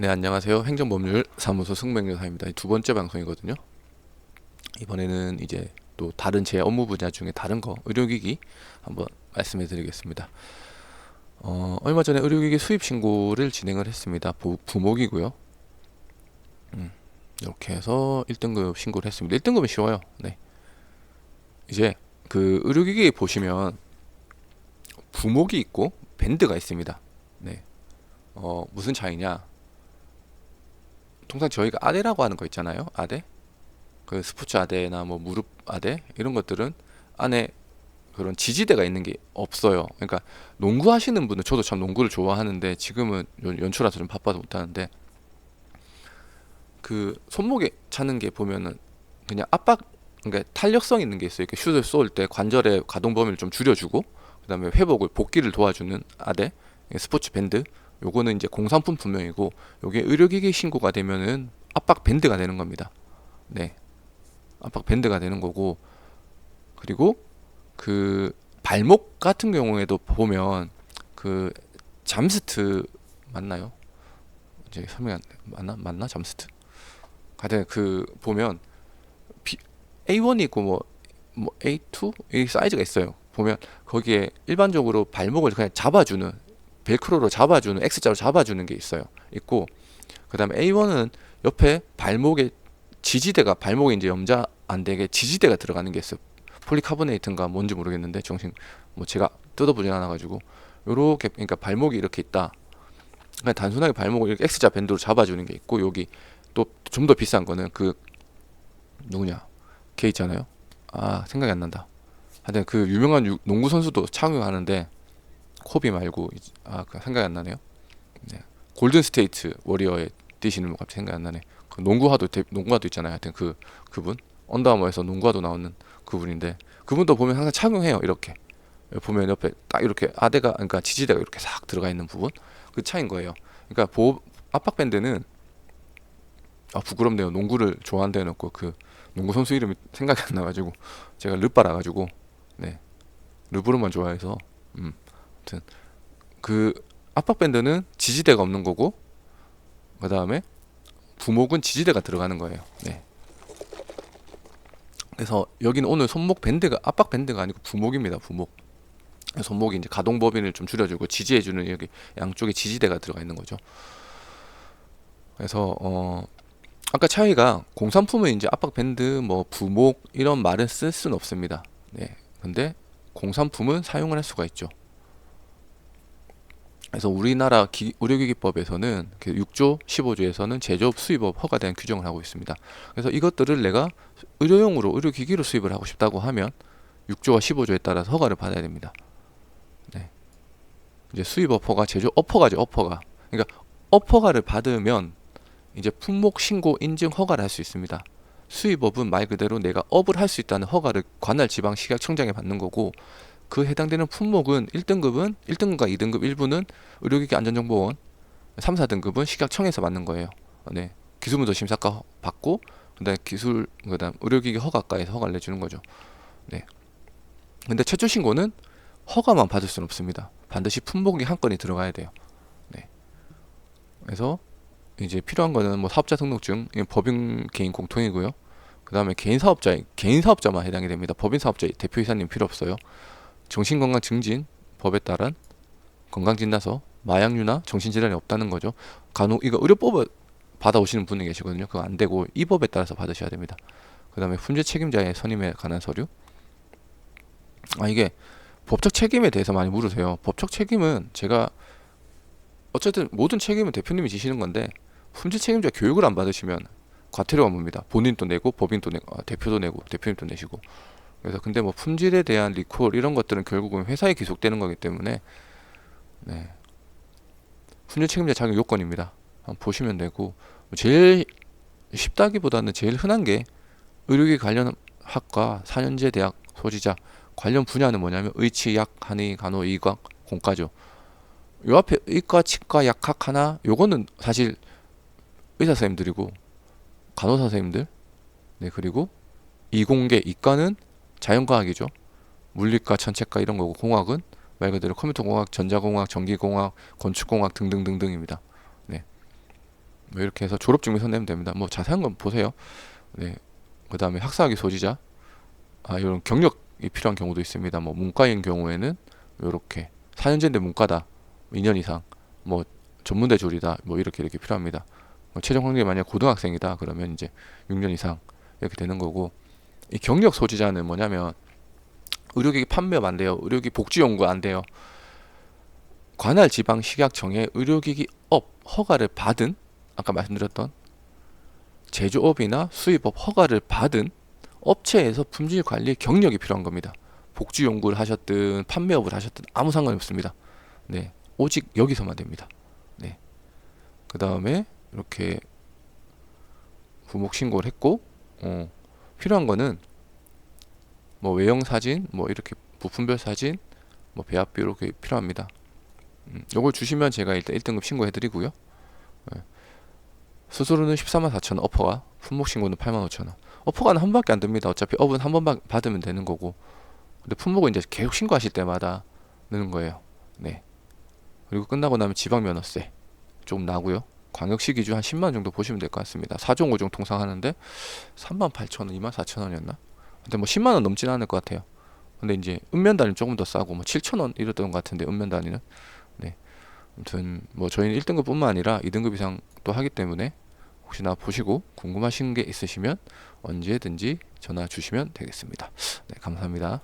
네, 안녕하세요. 행정법률 사무소 승명여사입니다. 두 번째 방송이거든요. 이번에는 이제 또 다른 제 업무 분야 중에 다른 거 의료기기 한번 말씀해 드리겠습니다. 어, 얼마 전에 의료기기 수입 신고를 진행을 했습니다. 부, 부목이고요. 음, 이렇게 해서 1등급 신고를 했습니다. 1등급은 쉬워요. 네. 이제 그 의료기기 보시면 부목이 있고 밴드가 있습니다. 네. 어, 무슨 차이냐? 통상 저희가 아대라고 하는 거 있잖아요. 아대. 그 스포츠 아대나 뭐 무릎 아대 이런 것들은 안에 그런 지지대가 있는 게 없어요. 그러니까 농구 하시는 분은 저도 참 농구를 좋아하는데 지금은 연- 연초라서 좀 바빠서 못 하는데 그 손목에 차는 게 보면은 그냥 압박 그러니까 탄력성 있는 게 있어요. 이렇게 슛을 쏠 때 관절의 가동 범위를 좀 줄여주고 그다음에 회복을 복귀를 도와주는 아대 스포츠 밴드 요거는 이제 공산품 분명이고 요게 의료기기 신고가 되면은 압박 밴드가 되는 겁니다. 네. 압박 밴드가 되는 거고 그리고 그 발목 같은 경우에도 보면 그 잠스트 맞나요? 이제 설명이 안 맞나 맞나 잠스트? 하여튼 그 보면 B, A1이 있고 뭐, 뭐 A2 이 사이즈가 있어요. 보면 거기에 일반적으로 발목을 그냥 잡아주는 벨크로로 잡아주는 X자로 잡아주는 게 있어요. 있고 그다음에 A1은 옆에 발목에 지지대가 발목에 이제 염자 안 되게 지지대가 들어가는 게 있어요. 폴리카보네이트인가 뭔지 모르겠는데 정신 뭐 제가 뜯어보진 않아가지고 요렇게 그러니까 발목이 이렇게 있다. 그냥 단순하게 발목을 이렇게 X자 밴드로 잡아주는 게 있고 여기 또 좀 더 비싼 거는 그 누구냐 걔 있잖아요. 아 생각이 안 난다. 하여튼 그 유명한 유- 농구 선수도 착용하는데 코비 말고 이제- 아그 생각이 안 나네요. 네. 골든 스테이트 워리어에 뛰시는 분 갑자기 생각이 안 나네. 그 농구화도 대- 농구화도 있잖아요. 하여튼 그 그분 언더아머에서 농구화도 나오는 그분인데 그분도 보면 항상 착용해요. 이렇게 보면 옆에 딱 이렇게 아대가 그러니까 지지대가 이렇게 싹 들어가 있는 부분 그 차인 거예요. 그러니까 보호 압박 밴드는 아 부끄럽네요. 농구를 좋아한다 해놓고 그 농구 선수 이름이 생각이 안 나가지고 제가 르바라 가지고 네 르브르만 좋아해서 음 아무튼 그 압박 밴드는 지지대가 없는 거고 그 다음에 부목은 지지대가 들어가는 거예요. 네. 그래서 여기는 오늘 손목 밴드가 압박 밴드가 아니고 부목입니다. 부목. 손목이 이제 가동 범위를 좀 줄여주고 지지해주는 여기 양쪽에 지지대가 들어가 있는 거죠. 그래서 어 아까 차이가 공산품은 이제 압박 밴드 뭐 부목 이런 말을 쓸 수는 없습니다. 네. 근데 공산품은 사용을 할 수가 있죠. 그래서 우리나라 기, 의료기기법에서는 6조 15조에서는 제조업 수입업 대한 규정을 하고 있습니다. 그래서 이것들을 내가 의료용으로 의료기기로 수입을 하고 싶다고 하면 6조와 15조에 따라서 허가를 받아야 됩니다. 네. 이제 수입업 허가, 제조업 허가죠. 업 허가. 그러니까 업 허가를 받으면 이제 품목 신고 인증 허가를 할 수 있습니다. 수입업은 말 그대로 내가 업을 할 수 있다는 허가를 관할 지방 식약청장에 받는 거고 그 해당되는 품목은 1등급은 1등급과 2등급 일부는 의료기기 안전정보원 3, 4등급은 식약청에서 받는 거예요. 어, 네. 기술문서 심사과 받고 그다음에 기술 그다음 의료기기 허가과에서 허가를 내주는 거죠. 네. 근데 최초 신고는 허가만 받을 수는 없습니다. 반드시 품목이 한 건이 들어가야 돼요. 네. 그래서 이제 필요한 거는 뭐 사업자 등록증, 법인 개인 공통이고요. 그 다음에 개인 사업자 개인 사업자만 해당이 됩니다. 법인 사업자 대표이사님 필요 없어요. 정신건강 증진 법에 따른 건강진단서 마약류나 정신질환이 없다는 거죠. 간혹 이거 의료법을 받아오시는 분이 계시거든요. 그거 안 되고 이 법에 따라서 받으셔야 됩니다. 그 다음에 품질 책임자의 선임에 관한 서류. 아 이게 법적 책임에 대해서 많이 물으세요. 법적 책임은 제가 어쨌든 모든 책임은 대표님이 지시는 건데 품질 책임자 교육을 안 받으시면 과태료가 뭡니다. 본인도 내고 법인도 내고 아, 대표도 내고 대표님도 내시고 그래서 근데 뭐 품질에 대한 리콜 이런 것들은 결국은 회사에 기속되는 거기 때문에 네. 품질 책임자 자격 요건입니다. 한번 보시면 되고 제일 쉽다기보다는 제일 흔한 게 의료기 관련 학과 4년제 대학 소지자 관련 분야는 뭐냐면 의치, 약, 한의, 간호, 의학, 공과죠. 요 앞에 의과, 치과, 약학 하나 요거는 사실 의사 선생님들이고 간호사 선생님들 네 그리고 이공계 이과는 자연과학이죠. 물리과, 천체과 이런 거고 공학은 말 그대로 컴퓨터 공학, 전자공학, 전기공학, 건축공학 등등등등입니다. 네. 뭐 이렇게 해서 졸업증명서 내면 됩니다. 뭐 자세한 건 보세요. 네. 그다음에 학사학위 소지자 아 이런 경력이 필요한 경우도 있습니다. 뭐 문과인 경우에는 이렇게 4년제인데 문과다 2년 이상 뭐 전문대 줄이다 뭐 이렇게 이렇게 필요합니다. 뭐 최종 학력이 만약 고등학생이다 그러면 이제 6년 이상 이렇게 되는 거고 이 경력 소지자는 뭐냐면 의료기기 판매업 안 돼요. 의료기기 복지 연구 안 돼요. 관할 지방 식약청에 의료기기 업 허가를 받은 아까 말씀드렸던 제조업이나 수입업 허가를 받은 업체에서 품질 관리 경력이 필요한 겁니다. 복지 연구를 하셨든 판매업을 하셨든 아무 상관이 없습니다. 네. 오직 여기서만 됩니다. 네. 그 다음에 이렇게 부목 신고를 했고 어, 필요한 거는 뭐 외형 사진, 뭐 이렇게 부품별 사진, 뭐 배합비 이렇게 필요합니다. 음, 요걸 주시면 제가 일단 1등급 신고해 드리고요. 예. 수수료는 14만 4천 원, 어퍼가 품목 신고는 8만 5천 원. 어퍼가는 한 번밖에 안 듭니다. 어차피 업은 한번 받으면 되는 거고. 근데 품목은 이제 계속 신고하실 때마다 넣는 거예요. 네. 그리고 끝나고 나면 지방 면허세 조금 나고요. 광역시 기준 한 10만 원 정도 보시면 될 것 같습니다. 4종 5종 통상 하는데 3만 8천 원, 2만 4천 원이었나? 근데 뭐 10만 원 넘지는 않을 것 같아요. 근데 이제 읍면 단위는 조금 더 싸고 뭐 7천 원 이랬던 것 같은데 읍면 단위는 네. 아무튼 뭐 저희는 1등급뿐만 아니라 2등급 이상 또 하기 때문에 혹시나 보시고 궁금하신 게 있으시면 언제든지 전화 주시면 되겠습니다. 네, 감사합니다.